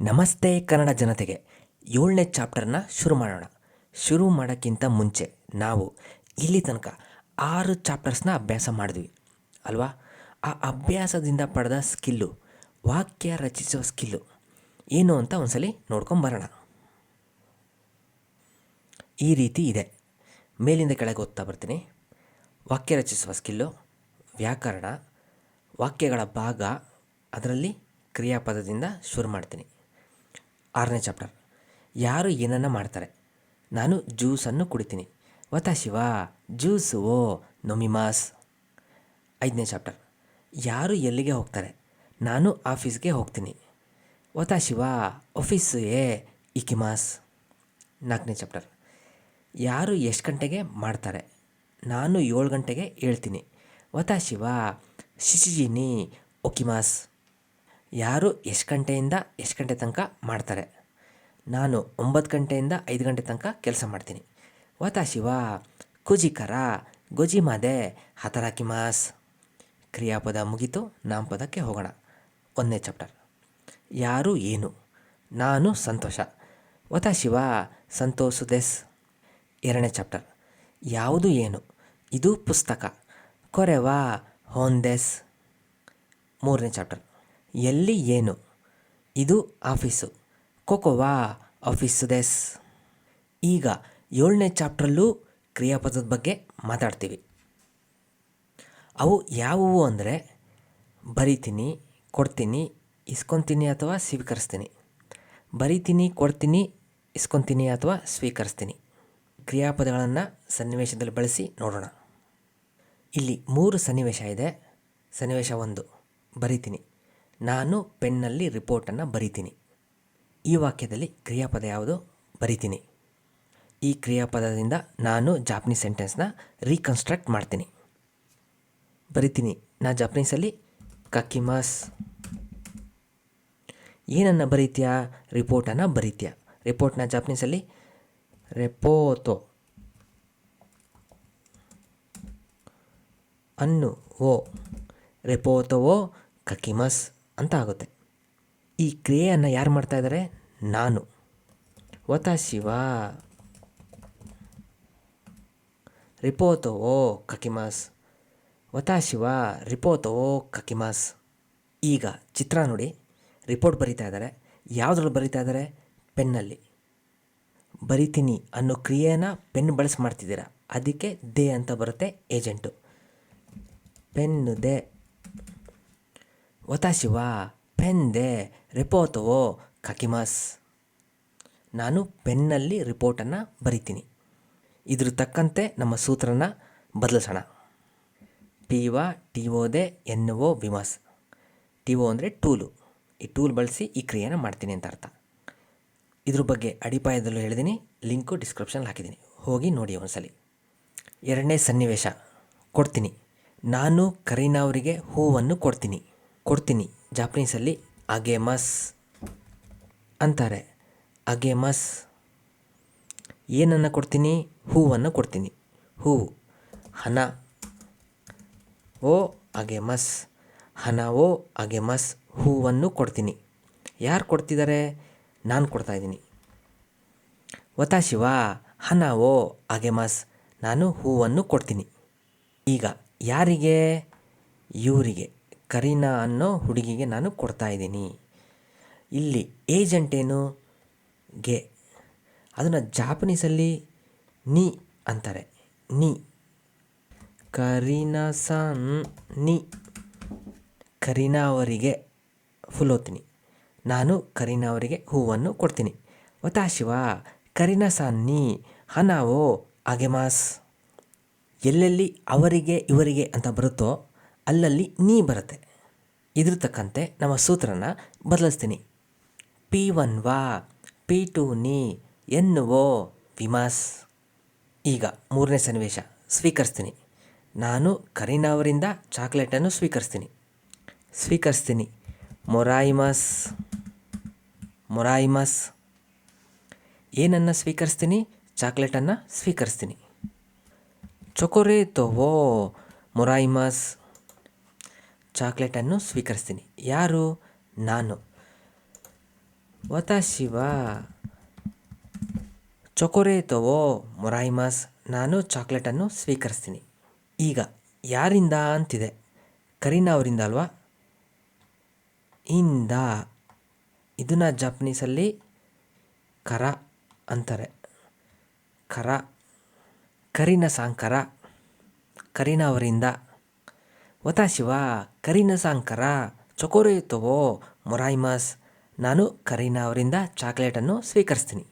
ನಮಸ್ತೆ ಕನ್ನಡ ಜನತೆಗೆ ಏಳನೇ ಚಾಪ್ಟರ್ನ ಶುರು ಮಾಡೋಣ. ಶುರು ಮಾಡೋಕ್ಕಿಂತ ಮುಂಚೆ ನಾವು ಇಲ್ಲಿ ತನಕ ಆರು ಚಾಪ್ಟರ್ಸ್ನ ಅಭ್ಯಾಸ ಮಾಡಿದ್ವಿ, ಅಲ್ವಾ? ಆ ಅಭ್ಯಾಸದಿಂದ ಪಡೆದ ಸ್ಕಿಲ್ಲು, ವಾಕ್ಯ ರಚಿಸುವ ಸ್ಕಿಲ್ಲು ಏನು ಅಂತ ಒಂದ್ಸಲಿ ನೋಡ್ಕೊಂಬರೋಣ ಈ ರೀತಿ ಇದೆ. ಮೇಲಿಂದ ಕೆಳಗೆ ಓದ್ತಾ ಬರ್ತೀನಿ. ವಾಕ್ಯ ರಚಿಸುವ ಸ್ಕಿಲ್ಲು, ವ್ಯಾಕರಣ, ವಾಕ್ಯಗಳ ಭಾಗ, ಅದರಲ್ಲಿ ಕ್ರಿಯಾಪದದಿಂದ ಶುರು ಮಾಡ್ತೀನಿ. ಆರನೇ ಚಾಪ್ಟರ್ ಯಾರು ಏನನ್ನು ಮಾಡ್ತಾರೆ? ನಾನು ಜ್ಯೂಸನ್ನು ಕುಡಿತೀನಿ. ವತಾಶಿವ ಜ್ಯೂಸು ಓ ನೊಮಿಮಾಸ್. ಐದನೇ ಚಾಪ್ಟರ್ ಯಾರು ಎಲ್ಲಿಗೆ ಹೋಗ್ತಾರೆ? ನಾನು ಆಫೀಸ್ಗೆ ಹೋಗ್ತೀನಿ. ವತಾಶಿವ ಆಫೀಸ್ ಏ ಇಕಿಮಾಸ್. ನಾಲ್ಕನೇ ಚಾಪ್ಟರ್ ಯಾರು ಎಷ್ಟು ಗಂಟೆಗೆ ಮಾಡ್ತಾರೆ? ನಾನು ಏಳು ಗಂಟೆಗೆ ಹೇಳ್ತೀನಿ. ವತಾಶಿವ ಶಿಶಿಜಿನಿ, ಒಕಿಮಾಸ್. ಯಾರು ಎಷ್ಟು ಗಂಟೆಯಿಂದ ಎಷ್ಟು ಗಂಟೆ ತನಕ ಮಾಡ್ತಾರೆ? ನಾನು ಒಂಬತ್ತು ಗಂಟೆಯಿಂದ ಐದು ಗಂಟೆ ತನಕ ಕೆಲಸ ಮಾಡ್ತೀನಿ. ವತಾಶಿವ ಕುಜಿಕರ ಗೊಜಿಮಾದೆ ಹತರಾಕಿಮಾಸ್ ಕ್ರಿಯಾಪದ ಮುಗೀತು ನಾಮಪದಕ್ಕೆ ಹೋಗೋಣ. ಒಂದನೇ ಚಾಪ್ಟರ್. ಯಾರು ಏನು? ನಾನು ಸಂತೋಷ. ವತಾಶಿವ ಸಂತೋಷುದೆಸ್ ಎರಡನೇ ಚಾಪ್ಟರ್. ಯಾವುದು ಏನು? ಇದು ಪುಸ್ತಕ. ಕೊರೆವಾ ಹೋಂದೆಸ್ ಮೂರನೇ ಚಾಪ್ಟರ್. ಎಲ್ಲಿ ಏನು? ಇದು ಆಫೀಸು. Cocoa office ದೆಸ್. ಈಗ ಏಳನೇ ಚಾಪ್ಟ್ರಲ್ಲೂ ಕ್ರಿಯಾಪದದ ಬಗ್ಗೆ ಮಾತಾಡ್ತೀವಿ. ಅವು ಯಾವುವು ಅಂದರೆ, ಬರಿತೀನಿ, ಕೊಡ್ತೀನಿ, ಇಸ್ಕೊತೀನಿ ಅಥವಾ ಸ್ವೀಕರಿಸ್ತೀನಿ. ಬರಿತೀನಿ, ಕೊಡ್ತೀನಿ, ಇಸ್ಕೊತೀನಿ ಅಥವಾ ಸ್ವೀಕರಿಸ್ತೀನಿ. ಕ್ರಿಯಾಪದಗಳನ್ನು ಸನ್ನಿವೇಶದಲ್ಲಿ ಬಳಸಿ ನೋಡೋಣ. ಇಲ್ಲಿ ಮೂರು ಸನ್ನಿವೇಶ ಇದೆ. ಸನ್ನಿವೇಶ ಒಂದು, ಬರಿತೀನಿ. ನಾನು ಪೆನ್ನಲ್ಲಿ ರಿಪೋರ್ಟನ್ನು ಬರಿತೀನಿ. ಈ ವಾಕ್ಯದಲ್ಲಿ ಕ್ರಿಯಾಪದ ಯಾವುದು? ಬರಿತೀನಿ. ಈ ಕ್ರಿಯಾಪದದಿಂದ ನಾನು ಜಾಪನೀಸ್ ಸೆಂಟೆನ್ಸ್ನ ರೀಕನ್ಸ್ಟ್ರಕ್ಟ್ ಮಾಡ್ತೀನಿ. ಬರಿತೀನಿ. ನಾ ಜಾಪನೀಸಲ್ಲಿ ಕಕಿಮಾಸ್. ಏನನ್ನು ಬರೀತೀಯಾ? ರಿಪೋರ್ಟನ್ನು ಬರೀತೀಯ. ರಿಪೋರ್ಟ್ನ ಜಾಪನೀಸಲ್ಲಿ ರೆಪೋತೋ. ಅನ್ನು, ಓ. ರೆಪೋತೋವೋ ಕಕಿಮಸ್. ಅಂತ ಆಗುತ್ತೆ. ಈ ಕ್ರಿಯೆಯನ್ನು ಯಾರು ಮಾಡ್ತಾ ಇದ್ದಾರೆ ನಾನು. ವತಾಶಿವ ರಿಪೋತೋ ಓ ಕಕಿಮಾಸ್ ವತಾಶಿವ ರಿಪೋತೋ ಓ ಕಕಿಮಾಸ್. ಈಗ ಚಿತ್ರ ನೋಡಿ. ರಿಪೋರ್ಟ್ ಬರಿತಾ ಇದ್ದಾರೆ ಯಾವುದ್ರಲ್ಲಿ ಬರಿತಾ ಇದ್ದಾರೆ ಪೆನ್ನಲ್ಲಿ. ಬರಿತೀನಿ ಅನ್ನೋ ಕ್ರಿಯೆನ ಪೆನ್ ಬಳಸಿ ಮಾಡ್ತಿದ್ದೀರಾ? ಅದಕ್ಕೆ ದೇ ಅಂತ ಬರುತ್ತೆ ಏಜೆಂಟು. ಪೆನ್ನು ದೆ. ವತಾಶಿವ ಪೆನ್ ದೆ ರಿಪೋತೋ ಕಕಿಮಾಸ್ ನಾನು ಪೆನ್ನಲ್ಲಿ ರಿಪೋರ್ಟನ್ನು ಬರಿತೀನಿ. ಇದ್ರ ತಕ್ಕಂತೆ ನಮ್ಮ ಸೂತ್ರನ ಬದಲಿಸೋಣ. ಪಿ ವ, ಟಿ ಒ ದೆ ಎನ್ ಒ ವಿಮಾಸ್ ಟಿ ಒ ಅಂದರೆ ಟೂಲು. ಈ ಟೂಲ್ ಬಳಸಿ ಈ ಕ್ರಿಯೆನ ಮಾಡ್ತೀನಿ ಅಂತ ಅರ್ಥ. ಇದ್ರ ಬಗ್ಗೆ ಅಡಿಪಾಯದಲ್ಲೂ ಹೇಳಿದ್ದೀನಿ ಲಿಂಕು ಡಿಸ್ಕ್ರಿಪ್ಷನಲ್ಲಿ ಹಾಕಿದ್ದೀನಿ ಹೋಗಿ ನೋಡಿ ಒಂದ್ಸಲಿ. ಎರಡನೇ ಸನ್ನಿವೇಶ. ಕೊಡ್ತೀನಿ. ನಾನು ಕರೀನಾ ಅವರಿಗೆ ಹೂವನ್ನು ಕೊಡ್ತೀನಿ. ಕೊಡ್ತೀನಿ. ಜಾಪನೀಸಲ್ಲಿ ಅಗೇಮಸ್ ಅಂತಾರೆ. ಅಗೇಮಸ್. ಏನನ್ನು ಕೊಡ್ತೀನಿ? ಹೂವನ್ನು ಕೊಡ್ತೀನಿ. ಹೂವು ಹಣ. ಓ, ಅಗೆಮಸ್. ಹಣ, ಓ, ಅಗೆಮಸ್. ಹೂವನ್ನು ಕೊಡ್ತೀನಿ. ಯಾರು ಕೊಡ್ತಿದ್ದಾರೆ ನಾನು ಕೊಡ್ತಾಯಿದ್ದೀನಿ ವತಾಶಿವ ಹಣ, ಓ, ಅಗೆಮಸ್. ನಾನು ಹೂವನ್ನು ಕೊಡ್ತೀನಿ. ಈಗ ಯಾರಿಗೆ? ಇವರಿಗೆ. ಕರೀನಾ ಅನ್ನೋ ಹುಡುಗಿಗೆ ನಾನು ಕೊಡ್ತಾ ಇದ್ದೀನಿ. ಇಲ್ಲಿ ಏಜೆಂಟ್ ಏನು? ಗೆ. ಅದನ್ನು ಜಾಪನೀಸಲ್ಲಿ ನಿ ಅಂತಾರೆ. ನಿ. ಕರೀನಾ ಸನ್ ನೀ. ಕರೀನಾ ಅವರಿಗೆ ಫುಲ್ ಓದ್ತೀನಿ ನಾನು ಕರೀನಾ ಅವರಿಗೆ ಹೂವನ್ನು ಕೊಡ್ತೀನಿ. ಒತಾಶಿವ ಕರೀನಾ ಸನ್ ನೀ, ಹನಾವೋ ಅಗೆಮಾಸ್ ಎಲ್ಲೆಲ್ಲಿ ಅವರಿಗೆ, ಇವರಿಗೆ ಅಂತ ಬರುತ್ತೋ ಅಲ್ಲಲ್ಲಿ ನೀ ಬರುತ್ತೆ. ಇದ್ರ ತಕ್ಕಂತೆ ನಮ್ಮ ಸೂತ್ರನ ಬದಲಿಸ್ತೀನಿ. ಪಿ ಒನ್ ವಾ, ಪಿ ಟು ನೀ, ಎನ್ ಓ ವಿಮಾಸ್. ಈಗ ಮೂರನೇ ಸನ್ನಿವೇಶ, ಸ್ವೀಕರಿಸ್ತೀನಿ. ನಾನು ಕರೀನಾ ಅವರಿಂದ ಚಾಕ್ಲೇಟನ್ನು ಸ್ವೀಕರಿಸ್ತೀನಿ. ಸ್ವೀಕರಿಸ್ತೀನಿ. ಮೊರಾಯಿಮಸ್ ಮೊರಾಯಿಮಸ್. ಏನನ್ನು ಸ್ವೀಕರಿಸ್ತೀನಿ? ಚಾಕ್ಲೇಟನ್ನು ಸ್ವೀಕರಿಸ್ತೀನಿ. ಚೊಕೊರೇತೋವೋ ಮೊರಾಯಿಮಸ್. ಚಾಕ್ಲೇಟನ್ನು ಸ್ವೀಕರಿಸ್ತೀನಿ. ಯಾರು? ನಾನು. ವತಾಶಿವ. ವಾ ಚೊಕೊರೇಟೊ ವೋ ಮೊರಾಯಿಮಾಸ್. ನಾನು ಚಾಕ್ಲೇಟನ್ನು ಸ್ವೀಕರಿಸ್ತೀನಿ. ಈಗ, ಯಾರಿಂದ ಅಂತಿದೆ? ಕರೀನಾ ಅವರಿಂದ ಅಲ್ವಾ? ಇಂದ. ಇದನ್ನ ಜಪನೀಸಲ್ಲಿ ಕರ ಅಂತಾರೆ. ಕರ. ಕರಿನ ಸಾಂಕರ. ಕರೀನಾ ಅವರಿಂದ. ವತಾಶಿವ ಕರೀನ ಸಾಂಕರ ಚೊಕೊರೇತೋವೋ ಮೊರಾಯಿಮಾಸ್ ನಾನು ಕರೀನಾ ಅವರಿಂದ ಚಾಕ್ಲೇಟನ್ನು ಸ್ವೀಕರಿಸ್ತೀನಿ.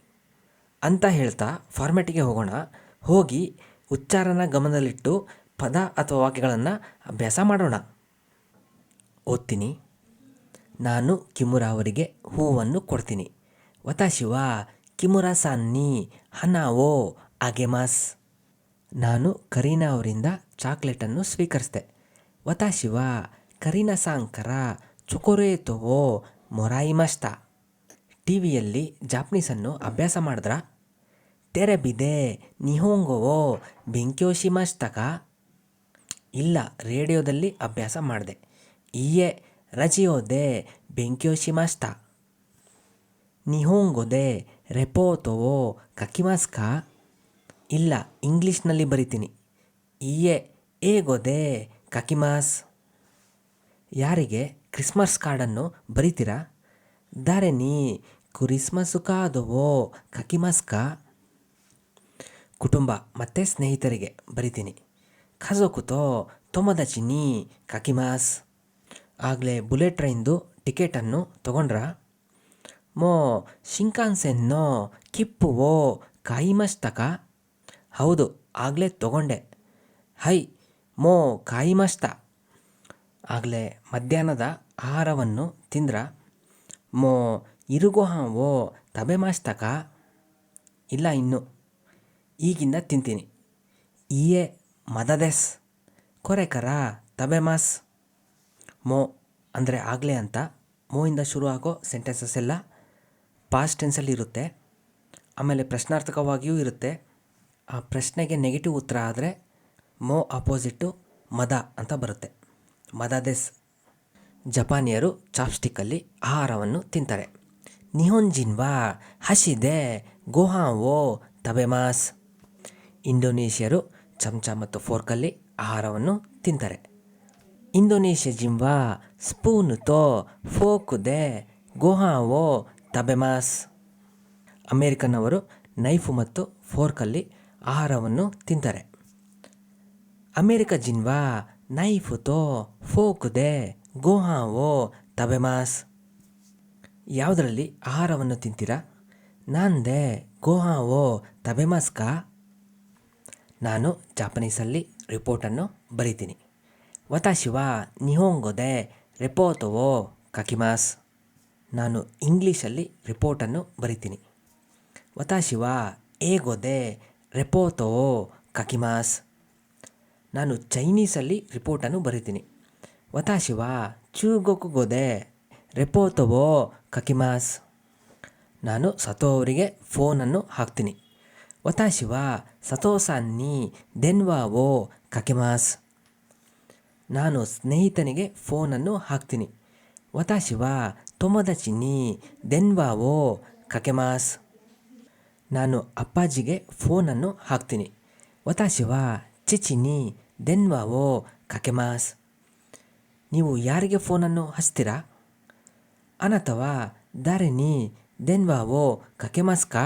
ಅಂತ ಹೇಳ್ತಾ ಫಾರ್ಮೆಟಿಗೆ ಹೋಗೋಣ. ಹೋಗಿ ಉಚ್ಚಾರನ ಗಮನದಲ್ಲಿಟ್ಟು ಪದ ಅಥವಾ ವಾಕ್ಯಗಳನ್ನು ಅಭ್ಯಾಸ ಮಾಡೋಣ. ಓದ್ತೀನಿ. ನಾನು ಕಿಮುರಾ ಅವರಿಗೆ ಹೂವನ್ನು ಕೊಡ್ತೀನಿ. ವತಾಶಿವ, ಕಿಮುರಾ ಸಾನ್ನಿ, ಹನಾವೋ, ಆಗೆಮಾಸ್. ನಾನು ಕರೀನಾ ಅವರಿಂದ ಚಾಕ್ಲೇಟನ್ನು ಸ್ವೀಕರಿಸಿದೆ ವತಾಶಿವ ಕರೀನಾ ಸಾಂಕರ ಚೊಕೊರೇತೋವೋ ಮೊರಾಯಿಮಸ್ತಾ ಟಿ ವಿಯಲ್ಲಿ ಜಾಪನೀಸನ್ನು ಅಭ್ಯಾಸ ಮಾಡಿದ್ರಾ? ತೆರೆಬಿದೆ ನಿಹೋಂಗೋವೋ ಬೆಂಕ್ಯೋಶಿಮಸ್ತಕ ಇಲ್ಲ, ರೇಡಿಯೋದಲ್ಲಿ ಅಭ್ಯಾಸ ಮಾಡಿದೆ. ಈಯೆ ರಜಿಯೋದೆ ಬೆಂಕ್ಯೋಶಿಮಸ್ತಾ ನಿಹೋಂಗೋದೆ ರೆಪೋತೋವೋ ಕಕಿಮಾಸ್ಕ? ಇಲ್ಲ, ಇಂಗ್ಲೀಷ್ನಲ್ಲಿ ಬರಿತೀನಿ. ಈಯೆ ಏಗೊದೆ ಕಕಿಮಾಸ್. ಯಾರಿಗೆ ಕ್ರಿಸ್ಮಸ್ ಕಾರ್ಡನ್ನು ಬರಿತೀರಾ? ದಾರೆ, ನೀ ಕ್ರಿಸ್ಮಸ್ಸು ಕಾದವೋ? ಕಕಿಮಾಸ್ಕಾ ಕುಟುಂಬ, ಮತ್ತು ಸ್ನೇಹಿತರಿಗೆ ಬರಿತೀನಿ. ಖಜೋಕುತೋ ತೊಮದಚಿ ನೀ ಕಕಿಮಾಸ್. ಆಗಲೇ ಬುಲೆಟ್ ಟ್ರೈನ್ದು ಟಿಕೆಟನ್ನು ತಗೊಂಡ್ರ? ಮೋ, ಶಿಂಕಾನ್ಸೆನ್ನೋ, ಕಿಪ್ಪುವೋ, ಕಾಯಿಮಸ್ತಕ? ಹೌದು, ಆಗಲೇ ತಗೊಂಡೆ. ಹೈ ಮೋ ಕಾಯಿಮಸ್ತ ಆಗಲೇ ಮಧ್ಯಾಹ್ನದ ಆಹಾರವನ್ನು ತಿಂದ್ರ ಮೋ ತಬೆ ಮಾಸ್ತಕ ಇಲ್ಲ ಇನ್ನು. ಈಗಿಂದ ತಿಂತೀನಿ. ಈಯೆ ಮದದೆಸ್, ಕೊರೆಕರ ತಬೆಮಾಸ್. ಮೋ ಅಂದರೆ ಆಗಲೇ ಅಂತ ಮೋಯಿಂದ ಶುರು ಆಗೋ ಸೆಂಟೆನ್ಸಸ್ ಎಲ್ಲ ಪಾಸ್ಟ್ ಟೆನ್ಸಲ್ಲಿ ಇರುತ್ತೆ. ಆಮೇಲೆ ಪ್ರಶ್ನಾರ್ಥಕವಾಗಿಯೂ ಇರುತ್ತೆ. ಆ ಪ್ರಶ್ನೆಗೆ ನೆಗೆಟಿವ್ ಉತ್ತರ ಆದರೆ ಮೋ ಅಪೋಸಿಟ್ಟು ಮದ ಅಂತ ಬರುತ್ತೆ. ಮದದೆಸ್ ಜಪಾನಿಯರು ಚಾಪ್ಸ್ಟಿಕ್ಕಲ್ಲಿ ಆಹಾರವನ್ನು ತಿಂತಾರೆ. ನಿಹೊಂಜಿನ್ವಾ ಹಸಿದೆ ಓ ತಬೆಮಾಸ್. ಇಂಡೋನೇಷ್ಯರು ಚಮಚ ಮತ್ತು ಫೋರ್ಕಲ್ಲಿ ಆಹಾರವನ್ನು ತಿಂತಾರೆ. ಇಂಡೋನೇಷ್ಯ ಜಿಂವಾ ದೇ ಗೋಹಾ ಓ ತಬೆಮಾಸ್. ಅಮೇರಿಕನ್ ಅವರು ನೈಫು ಮತ್ತು ಫೋರ್ಕಲ್ಲಿ ಆಹಾರವನ್ನು ತಿಂತಾರೆ. ಅಮೇರಿಕ ಜಿನ್ವಾ ನೈಫುತೋ ಫೋಕುದೆ ಓ ತಬೆಮಾಸ್ ಯಾವುದರಲ್ಲಿ ಆಹಾರವನ್ನು ತಿಂತೀರಾ ನಾಂದೆ ಓ ತಬೆಮಾಸ್ಕಾ ನಾನು ಜಾಪನೀಸಲ್ಲಿ ರಿಪೋರ್ಟನ್ನು ಬರೀತೀನಿ ವತಾಶಿವ ರಿಪೋರ್ಟ್ ರೆಪೋತೋವೋ ಕಕಿಮಾಸ್ ನಾನು ಇಂಗ್ಲೀಷಲ್ಲಿ ರಿಪೋರ್ಟನ್ನು ಬರಿತೀನಿ ವತಾಶಿವ ಏಗೋದೆ ರೆಪೋತೋವೋ ಕಕಿಮಾಸ್ ನಾನು ಚೈನೀಸಲ್ಲಿ ರಿಪೋರ್ಟನ್ನು ಬರಿತೀನಿ. ಚೂಗೋಕು ಗೋದೆ ರೆಪೋತವೋ ಕಕಿಮಾಸ್. ನಾನು ಸತೋ ಅವರಿಗೆ ಫೋನನ್ನು ಹಾಕ್ತೀನಿ. ವತಾಶಿವಾ ಸತೋಸಾನ್ನಿ ದೆನ್ವಾವೋ ಕಕಿಮಾಸ್. ನಾನು ಸ್ನೇಹಿತನಿಗೆ ಫೋನನ್ನು ಹಾಕ್ತೀನಿ. ವತಾಶಿವ ತೊಮದಚಿನಿ ದೆನ್ವಾವೋ ಕಕೆಮಾಸ್. ನಾನು ಅಪ್ಪಾಜಿಗೆ ಫೋನನ್ನು ಹಾಕ್ತೀನಿ. ವತಾಶಿವಾ ಚಿಚಿನಿ ದೆನ್ವಾವೋ ಕಕೆಮಾಸ್. ನೀವು ಯಾರಿಗೆ ಫೋನನ್ನು ಹಚ್ತೀರಾ? ಅನಥವಾ? ದಾರೆನಿ ಕಕೆಮಾಸ್ ಕಾ?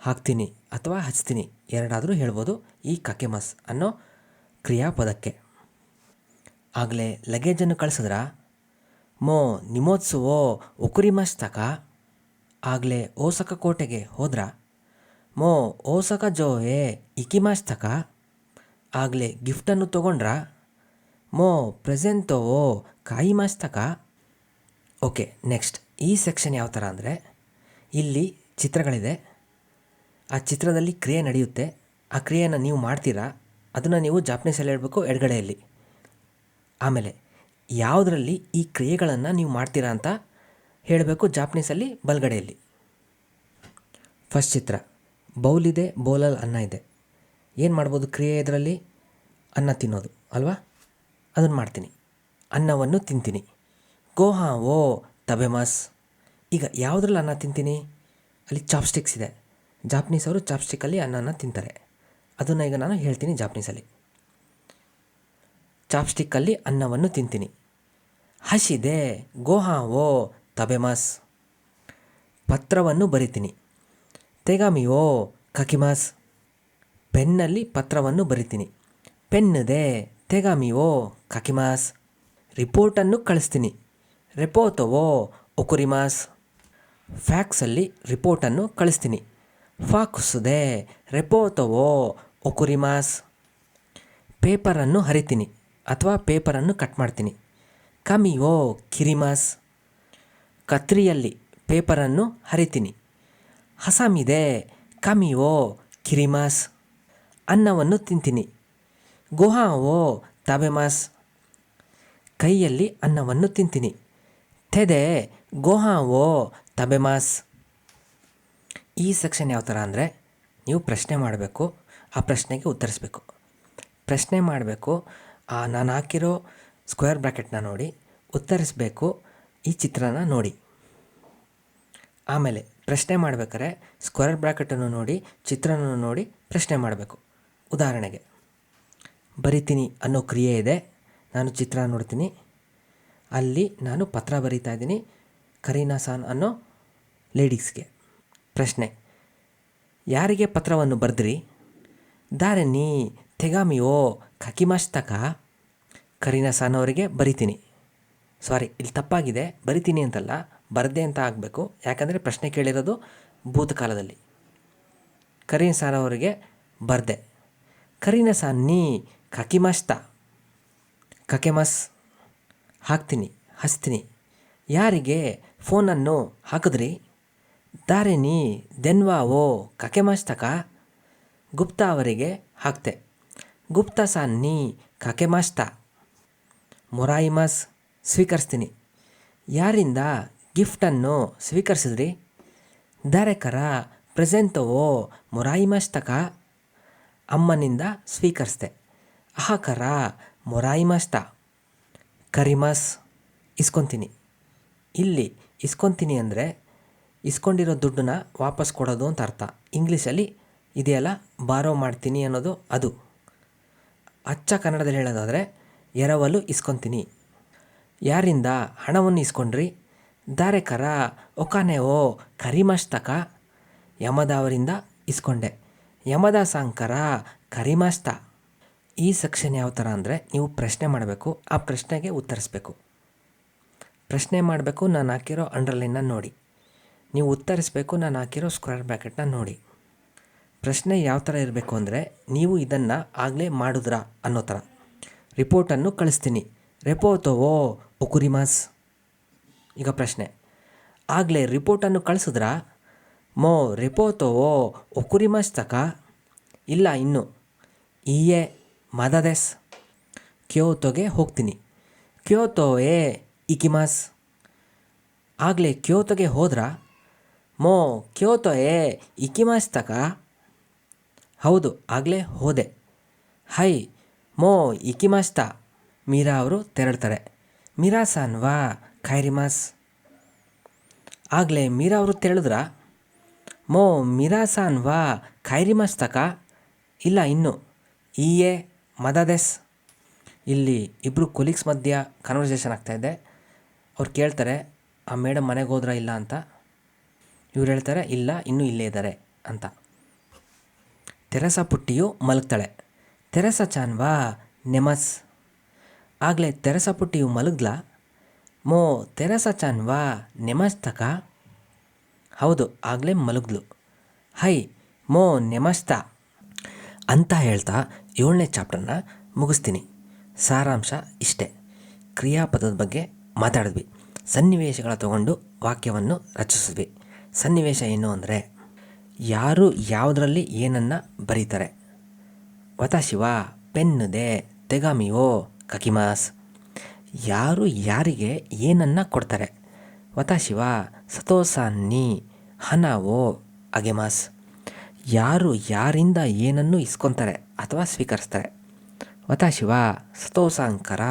ಹಾಕ್ತೀನಿ ಅಥವಾ ಹಚ್ತೀನಿ, ಎರಡಾದರೂ ಹೇಳ್ಬೋದು ಈ ಕಕೆಮಸ್ ಅನ್ನೋ ಕ್ರಿಯಾಪದಕ್ಕೆ. ಆಗಲೇ ಲಗೇಜನ್ನು ಕಳಿಸಿದ್ರ? ಮೋ, ನಿಮೋತ್ಸುವೋ ಒಕುರಿಮಸ್ತಕ ಆಗಲೇ ಓಸಕ ಕೋಟೆಗೆ ಹೋದ್ರ? ಮೋ ಓಸಕ ಜೋವೆ ಇಕಿಮಸ್ತಕ ಆಗಲೇ ಗಿಫ್ಟನ್ನು ತೊಗೊಂಡ್ರಾ? ಮೋ ಪ್ರೆಸೆಂಟೋ ಕಾಯಿ ಮಾಸ್ತಕ ಓಕೆ, ನೆಕ್ಸ್ಟ್. ಈ ಸೆಕ್ಷನ್ ಯಾವ ಥರ ಅಂದರೆ, ಇಲ್ಲಿ ಚಿತ್ರಗಳಿದೆ. ಆ ಚಿತ್ರದಲ್ಲಿ ಕ್ರಿಯೆ ನಡೆಯುತ್ತೆ. ಆ ಕ್ರಿಯೆಯನ್ನು ನೀವು ಮಾಡ್ತೀರಾ? ಅದನ್ನು ನೀವು ಜಾಪನೀಸಲ್ಲಿ ಹೇಳಬೇಕು, ಎಡಗಡೆಯಲ್ಲಿ. ಆಮೇಲೆ, ಯಾವುದರಲ್ಲಿ ಈ ಕ್ರಿಯೆಗಳನ್ನು ನೀವು ಮಾಡ್ತೀರಾ ಅಂತ ಹೇಳಬೇಕು ಜಾಪನೀಸಲ್ಲಿ ಬಲಗಡೆಯಲ್ಲಿ. ಫಸ್ಟ್ ಚಿತ್ರ. ಬೌಲ್ ಇದೆ ಬೌಲಲ್ಲಿ ಅನ್ನ ಇದೆ. ಏನು ಮಾಡ್ಬೋದು ಕ್ರಿಯೆ ಇದರಲ್ಲಿ? ಅನ್ನ ತಿನ್ನೋದು, ಅಲ್ವಾ? ಅದನ್ನು ಮಾಡ್ತೀನಿ. ಅನ್ನವನ್ನು ತಿಂತೀನಿ. ಗೋಹಾ ಓ ತಬೆಮಾಸ್ ಈಗ ಯಾವುದ್ರಲ್ಲಿ ಅನ್ನ ತಿಂತೀನಿ? ಅಲ್ಲಿ ಚಾಪ್ಸ್ಟಿಕ್ಸ್ ಇದೆ. ಜಾಪ್ನೀಸ್ ಅವರು ಚಾಪ್ಸ್ಟಿಕ್ಕಲ್ಲಿ ಅನ್ನನ ತಿಂತಾರೆ. ಅದನ್ನು ಈಗ ನಾನು ಹೇಳ್ತೀನಿ ಜಾಪ್ನೀಸಲ್ಲಿ. ಚಾಪ್ಸ್ಟಿಕ್ಕಲ್ಲಿ ಅನ್ನವನ್ನು ತಿಂತೀನಿ. ಹಸಿದೆ ಓ ತಬೆಮಾಸ್ ಪತ್ರವನ್ನು ಬರಿತೀನಿ. ತೆಗಾಮಿಯೋ ಕಕಿಮಾಸ್ ಪೆನ್ನಲ್ಲಿ ಪತ್ರವನ್ನು ಬರಿತೀನಿ. ಪೆನ್ನದೆ ತೆಗಾಮಿಯೋ ಕಕಿಮಾಸ್. ರಿಪೋರ್ಟನ್ನು ಕಳಿಸ್ತೀನಿ. ರೆಪೋತೋವೋ, ಒಕುರಿಮಾಸ್. ಫ್ಯಾಕ್ಸಲ್ಲಿ ರಿಪೋರ್ಟನ್ನು ಕಳಿಸ್ತೀನಿ. ಫಾಕ್ಸುದೆ, ರೆಪೋತವೋ, ಒಕುರಿಮಾಸ್. ಪೇಪರನ್ನು ಹರಿತೀನಿ ಅಥವಾ ಪೇಪರನ್ನು ಕಟ್ ಮಾಡ್ತೀನಿ. ಕಮಿಯೋ ಕಿರಿಮಾಸ್. ಕತ್ರಿಯಲ್ಲಿ ಪೇಪರನ್ನು ಹರಿತೀನಿ. ಹಸಮಿದೆ ಕಮಿಯೋ ಕಿರಿಮಾಸ್. ಅನ್ನವನ್ನು ತಿಂತೀನಿ. ಗುಹಾವೋ, ತಬೆಮಾಸ್. ಕೈಯಲ್ಲಿ ಅನ್ನವನ್ನು ತಿಂತೀನಿ. ತೆದೆ ಗೋಹಾವೋ, ತಬೆಮಾಸ್. ಈ ಸೆಕ್ಷನ್ ಯಾವ ಥರ ಅಂದರೆ, ನೀವು ಪ್ರಶ್ನೆ ಮಾಡಬೇಕು, ಆ ಪ್ರಶ್ನೆಗೆ ಉತ್ತರಿಸಬೇಕು. ಪ್ರಶ್ನೆ ಮಾಡಬೇಕು, ಆ ನಾನು ಹಾಕಿರೋ ಸ್ಕ್ವೇರ್ ಬ್ರ್ಯಾಕೆಟ್ನ ನೋಡಿ, ಉತ್ತರಿಸಬೇಕು, ಈ ಚಿತ್ರನ ನೋಡಿ. ಆಮೇಲೆ ಪ್ರಶ್ನೆ ಮಾಡಬೇಕಾದ್ರೆ, ಸ್ಕ್ವೇರ್ ಬ್ರ್ಯಾಕೆಟನ್ನು ನೋಡಿ ಚಿತ್ರನ ನೋಡಿ ಪ್ರಶ್ನೆ ಮಾಡಬೇಕು. ಉದಾಹರಣೆಗೆ, ಬರಿತೀನಿ ಅನ್ನೋ ಕ್ರಿಯೆ ಇದೆ, ನಾನು ಚಿತ್ರ ನೋಡ್ತೀನಿ, ಅಲ್ಲಿ ನಾನು ಪತ್ರ ಬರಿತಾ ಇದ್ದೀನಿ, ಕರೀನಾ ಸಾನ್ ಅನ್ನೋ ಲೇಡೀಸ್ಗೆ. ಪ್ರಶ್ನೆ, ಯಾರಿಗೆ ಪತ್ರವನ್ನು ಬರೆದ್ರಿ? ದಾರೆ ನೀ ತೆಗಾಮಿಯೋ ಕಕಿಮಾಸ್ತಕ ಕರೀನಾ ಸಾನ್ ಅವರಿಗೆ ಬರಿತೀನಿ. ಸಾರಿ, ಇಲ್ಲಿ ತಪ್ಪಾಗಿದೆ, ಬರಿತೀನಿ ಅಂತಲ್ಲ, ಬರದೆ ಅಂತ ಆಗಬೇಕು, ಯಾಕಂದರೆ ಪ್ರಶ್ನೆ ಕೇಳಿರೋದು ಭೂತಕಾಲದಲ್ಲಿ. ಕರೀನ್ ಸಾನ್ ಅವರಿಗೆ ಬರ್ದೆ. ಕರೀನ ಸಾನ್ ನೀ ಕಕಿಮಸ್ತ. ಕಕೆಮಸ್. ಹಾಕ್ತೀನಿ, ಹಚ್ತೀನಿ. ಯಾರಿಗೆ ಫೋನನ್ನು ಹಾಕಿದ್ರಿ? ದಾರೆ ನೀ ದೆನ್ವಾ ಓ ಕಕೆಮಸ್ತಕ ಗುಪ್ತಾ ಅವರಿಗೆ ಹಾಕ್ತೆ. ಗುಪ್ತಾ ಸಾನ್ನಿ ಕಕೆಮಸ್ತ. ಮೊರಾಯಿಮಸ್, ಸ್ವೀಕರಿಸ್ತೀನಿ. ಯಾರಿಂದ ಗಿಫ್ಟನ್ನು ಸ್ವೀಕರಿಸಿದ್ರಿ? ದಾರೆಕರ ಪ್ರೆಸೆಂಟವೋ ಮೊರಾಯಿಮಸ್ತಕ ಅಮ್ಮನಿಂದ ಸ್ವೀಕರಿಸ್ದೆ. ಅಹಕರ ಮೊರಾಯಿಮಸ್ತ. ಕರಿಮಸ್, ಇಸ್ಕೊತೀನಿ. ಇಲ್ಲಿ ಇಸ್ಕೊತೀನಿ ಅಂದರೆ, ಇಸ್ಕೊಂಡಿರೋ ದುಡ್ಡನ್ನ ವಾಪಸ್ ಕೊಡೋದು ಅಂತ ಅರ್ಥ. ಇಂಗ್ಲೀಷಲ್ಲಿ ಇದೆಯಲ್ಲ, ಬಾರೋ ಮಾಡ್ತೀನಿ ಅನ್ನೋದು ಅದು. ಅಚ್ಚ ಕನ್ನಡದಲ್ಲಿ ಹೇಳೋದಾದರೆ, ಎರವಲು ಇಸ್ಕೊತೀನಿ. ಯಾರಿಂದ ಹಣವನ್ನು ಇಸ್ಕೊಂಡ್ರಿ? ದಾರೆಕರ ಓ ಕರಿಮಸ್ತಕ ಯಮದ ಅವರಿಂದ ಇಸ್ಕೊಂಡೆ. ಯಮದ ಸಾಂಕರ ಕರಿಮಸ್ತ ಈ ಸೆಕ್ಷನ್ ಯಾವ ಥರ ಅಂದರೆ ನೀವು ಪ್ರಶ್ನೆ ಮಾಡಬೇಕು, ಆ ಪ್ರಶ್ನೆಗೆ ಉತ್ತರಿಸಬೇಕು. ಪ್ರಶ್ನೆ ಮಾಡಬೇಕು, ನಾನು ಹಾಕಿರೋ ಅಂಡರ್ಲೈನ್ನ ನೋಡಿ. ನೀವು ಉತ್ತರಿಸಬೇಕು, ನಾನು ಹಾಕಿರೋ ಸ್ಕ್ವೇರ್ ಬ್ರ್ಯಾಕೆಟ್ನ ನೋಡಿ. ಪ್ರಶ್ನೆ ಯಾವ ಥರ ಇರಬೇಕು ಅಂದರೆ ನೀವು ಇದನ್ನು ಆಗಲೇ ಮಾಡಿದ್ರಾ ಅನ್ನೋ ಥರ ರಿಪೋರ್ಟನ್ನು ಕಳಿಸ್ತೀನಿ. ರೆಪೋತೋವೋ ಒಕುರಿಮಾಸ್ ಈಗ ಪ್ರಶ್ನೆ. ಆಗಲೇ ರಿಪೋರ್ಟನ್ನು ಕಳಿಸಿದ್ರಾ? ಮೋ ರೆಪೋತೋವೋ ಒಕುರಿಮಾಸ್ ತಕ ಇಲ್ಲ, ಇನ್ನು. ಈಯೇ, ಮದದೆಸ್. ಕ್ಯೋತೋಗೆ ಹೋಗ್ತೀನಿ. ಕ್ಯೋತೋ ಏ ಇಕಿಮಾಸ್. ಆಗಲೇ ಕ್ಯೋತೋಗೆ ಹೋದ್ರಾ? ಮೋ ಕ್ಯೋತೋ ಏ ಇಕಿಮಾಸ್ ತಕ ಹೌದು, ಆಗಲೇ ಹೋದೆ. ಹೈ, ಮೋ, ಇಕಿಮಾಸ್ತ. ಮೀರಾ ಅವರು ತೆರಳ್ತಾರೆ ಮೀರಾ ಸಾನ್ವಾ, ಖೈರಿಮಾಸ್. ಆಗಲೇ ಮೀರಾ ಅವರು ತೆರಳಿದ್ರಾ? ಮೋ, ಮಿರಾಸಾನ್ ವಾ ಖೈರಿಮಸ್ತಕ? ಇಲ್ಲ, ಇನ್ನು. ಈಯೇ, ಮದದೆಸ್. ಇಲ್ಲಿ ಇಬ್ಬರು ಕೊಲೀಗ್ಸ್ ಮಧ್ಯ ಕನ್ವರ್ಸೇಷನ್ ಆಗ್ತಾಯಿದೆ ಅವ್ರು ಕೇಳ್ತಾರೆ, ಆ ಮೇಡಮ್ ಮನೆಗೆ ಹೋದ್ರ ಇಲ್ಲ ಅಂತ? ಇವ್ರು ಹೇಳ್ತಾರೆ, ಇಲ್ಲ, ಇನ್ನೂ ಇಲ್ಲೇ ಇದ್ದಾರೆ ಅಂತ. ತೆರಸ ಪುಟ್ಟಿಯು ಮಲಗ್ತಾಳೆ. ತೆರಸ ಚಾನ್ವಾ ನೆಮಸ್. ಆಗಲೇ ತೆರಸ ಪುಟ್ಟಿಯು ಮಲಗ್ಲಾ? ಮೋ, ತೆರಸ ಚಾನ್ವಾ ನೆಮಸ್ ತಕ ಹೌದು, ಆಗಲೇ ಮಲಗಿದ್ಲು. ಹೈ, ಮೋ, ನೆಮಸ್ತ ಅಂತ ಹೇಳ್ತಾ ಏಳನೇ ಚಾಪ್ಟರ್ನ ಮುಗಿಸ್ತೀನಿ. ಸಾರಾಂಶ ಇಷ್ಟೇ. ಕ್ರಿಯಾಪದದ ಬಗ್ಗೆ ಮಾತಾಡಿದ್ವಿ. ಸನ್ನಿವೇಶಗಳ ತಗೊಂಡು ವಾಕ್ಯವನ್ನು ರಚಿಸಿದ್ವಿ. ಸನ್ನಿವೇಶ ಏನು ಅಂದರೆ, ಯಾರು ಯಾವುದರಲ್ಲಿ ಏನನ್ನು ಬರೀತಾರೆ. ವತಾಶಿವ ಪೆನ್ನುದೆ, ತೆಗಾಮಿಯೋ, ಕಕಿಮಾಸ್. ಯಾರು ಯಾರಿಗೆ ಏನನ್ನು ಕೊಡ್ತಾರೆ. ವತಾಶಿವ ಸತೋಸಾನ್ನಿ ಹನವೋ ಅಗೆಮಾಸ್ ಯಾರು ಯಾರಿಂದ ಏನನ್ನು ಇಸ್ಕೊತಾರೆ ಅಥವಾ ಸ್ವೀಕರಿಸ್ತಾರೆ ವತಾಶಿವ ಸತೋಸಾಂಕರ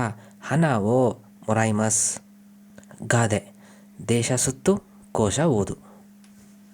ಹನವೋ ಮೊರಾಯಿಮಸ್ ಗಾದೆ ದೇಶ ಸುತ್ತು ಕೋಶ ಓದು